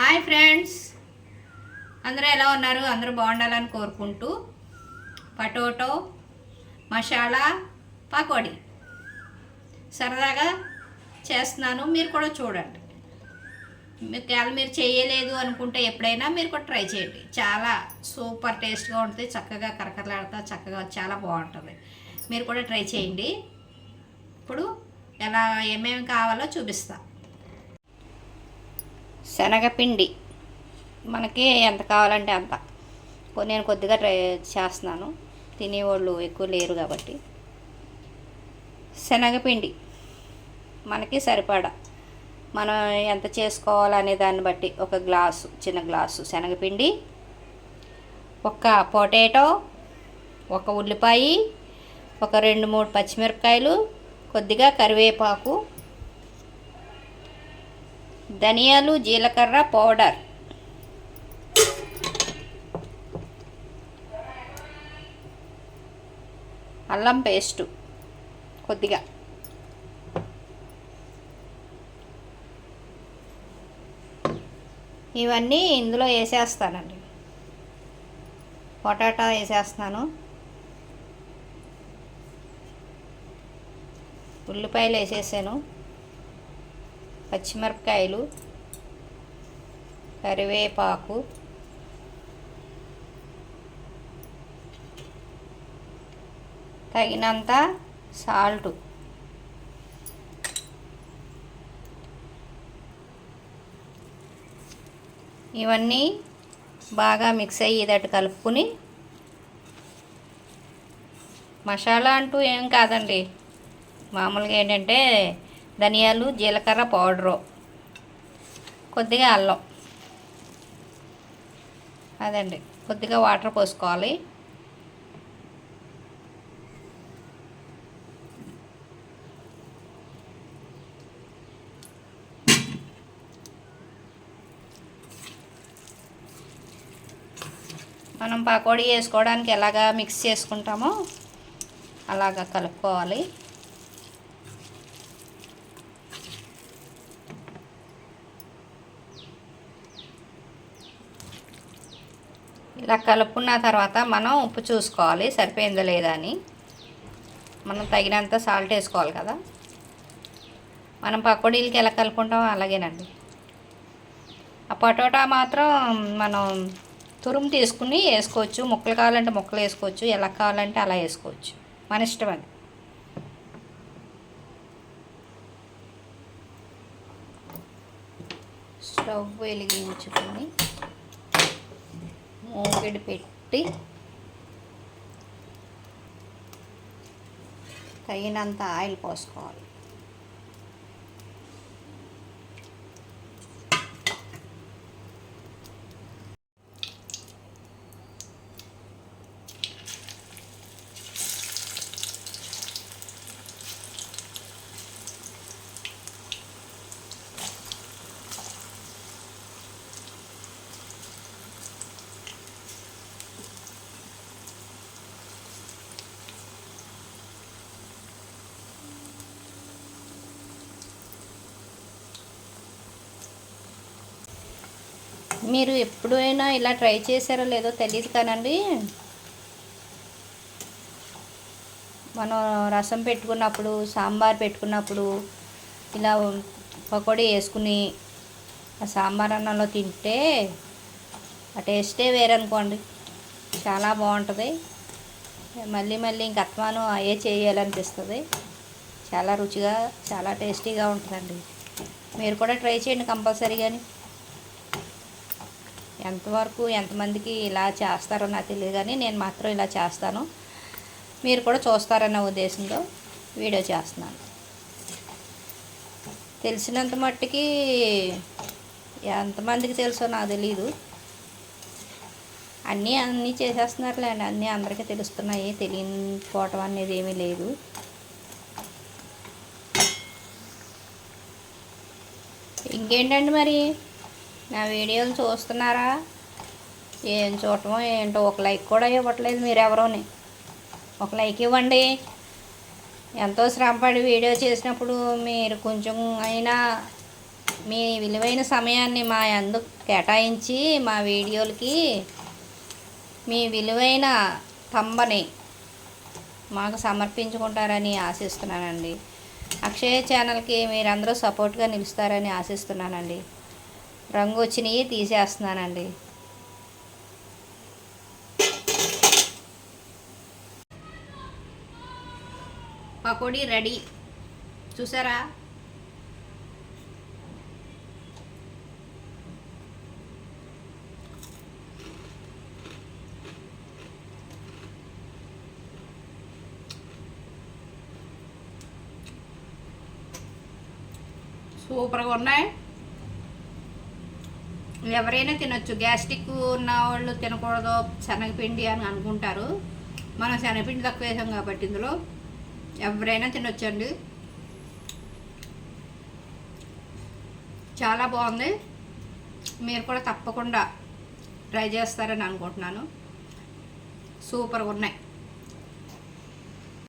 Hi friends. అందరూ ఎలా ఉన్నారు? అందరూ బాగుండాలని కోరుకుంటూ పటోటో మసాలా పకోడీ సరదాగా చేస్తున్నాను. మీరు కూడా చూడండి. మీకు ఎలా మీరు చేయలేదు అనుకుంటే ఎప్పుడైనా మీరు కూడా ట్రై చేయండి. చాలా సూపర్ టేస్ట్గా ఉంటుంది. చక్కగా కరకరలాడుతా చక్కగా చాలా బాగుంటుంది. మీరు కూడా ట్రై చేయండి. ఇప్పుడు ఎలా ఏమేమి కావాలో చూపిస్తాను శనగపిండి. మనకి ఎంత కావాలంటే అంత. నేను కొద్దిగా ట్రై చేస్తున్నాను. తినేవాళ్ళు ఎక్కువ లేరు కాబట్టి. శనగపిండి. మనకి సరిపడా. మనం ఎంత చేసుకోవాలనే దాన్ని బట్టి ఒక గ్లాసు చిన్న గ్లాసు శనగపిండి ఒక పొటాటో ఒక ఉల్లిపాయ ఒక రెండు మూడు పచ్చిమిరపకాయలు కొద్దిగా కరివేపాకు ధనియాలు జీలకర్ర పౌడర్. అల్లం పేస్టు కొద్దిగా. ఇవన్నీ ఇందులో వేసేస్తానండి. పొటాటా వేసేస్తాను. ఉల్లిపాయలు వేసేసాను. పచ్చిమిరపకాయలు కరివేపాకు తగినంత సాల్ట్. ఇవన్నీ బాగా మిక్స్ అయ్యేటట్టు కలుపుకుని మసాలా అంటూ ఏం కాదండి. మామూలుగా ఏంటంటే ధనియాలు జీలకర్ర పౌడరు. కొద్దిగా అల్లం. అదండి. కొద్దిగా వాటర్ పోసుకోవాలి. మనం పకోడీ వేసుకోవడానికి ఎలాగా మిక్స్ చేసుకుంటామో అలాగా కలుపుకోవాలి. ఇలా కలుపుకున్న తర్వాత మనం ఉప్పు చూసుకోవాలి. సరిపోయిందో లేదా అని. మనం తగినంత సాల్ట్ వేసుకోవాలి కదా. మనం పకోడీలకి ఎలా కలుపుకుంటామో అలాగేనండి. ఆ పొటాటా మాత్రం మనం తురుము తీసుకుని వేసుకోవచ్చు. ముక్కలు కావాలంటే ముక్కలు వేసుకోవచ్చు. ఎలా కావాలంటే అలా వేసుకోవచ్చు. మన ఇష్టం అది. స్టవ్ వెలిగించుకొని మూగిడి పెట్టి తగినంత ఆయిల్ పోసుకోవాలి. మీరు ఎప్పుడైనా ఇలా ట్రై చేశారో లేదో తెలియదు కానండి. మనం రసం పెట్టుకున్నప్పుడు సాంబార్ పెట్టుకున్నప్పుడు ఇలా పకోడీ వేసుకుని ఆ సాంబార్ అన్నంలో తింటే ఆ టేస్టే వేరనుకోండి. చాలా బాగుంటుంది. మళ్ళీ మళ్ళీ ఇంక అత్మానం అయ్యే చేయాలనిపిస్తుంది. చాలా రుచిగా చాలా టేస్టీగా ఉంటుందండి. మీరు కూడా ట్రై చేయండి కంపల్సరీగాని. ఎంతవరకు ఎంతమందికి ఇలా చేస్తారో నాకు తెలియదు కానీ నేను మాత్రం ఇలా చేస్తాను. మీరు కూడా చూస్తారన్న ఉద్దేశంతో వీడియో చేస్తున్నాను. తెలిసినంత మట్టుకి ఎంతమందికి తెలుసో నాకు తెలియదు అన్నీ అన్నీ చేసేస్తున్నారులేండి అన్నీ అందరికీ తెలుస్తున్నాయి తెలియకపోవటం అనేది ఏమీ లేదు. ఇంకేంటండి మరి? నా వీడియోలు చూస్తున్నారా? ఏం చూడటమో ఏంటో ఒక లైక్ కూడా ఇవ్వట్లేదు మీరెవరోని. ఒక లైక్ ఇవ్వండి. ఎంతో శ్రమపడి వీడియో చేసినప్పుడు మీరు కొంచెం అయినా మీ విలువైన సమయాన్ని మా అందుకు కేటాయించి మా వీడియోలకి మీ విలువైన తంబని మాకు సమర్పించుకుంటారని ఆశిస్తున్నానండి. అక్షయ ఛానల్కి మీరందరూ సపోర్ట్గా నిలుస్తారని ఆశిస్తున్నానండి. రంగు వచ్చినవి తీసేస్తున్నానండి. పకోడీ రెడీ. చూసారా? సూపర్గా ఉన్నాయి. ఎవరైనా తినొచ్చు. గ్యాస్ట్రిక్ ఉన్న వాళ్ళు తినకూడదు. శనగపిండి అని అనుకుంటారు. మనం శనగపిండి తక్కువ వేసాం కాబట్టి ఇందులో ఎవరైనా తినొచ్చండి. చాలా బాగుంది. మీరు కూడా తప్పకుండా ట్రై చేస్తారని అనుకుంటున్నాను. సూపర్గా ఉన్నాయి.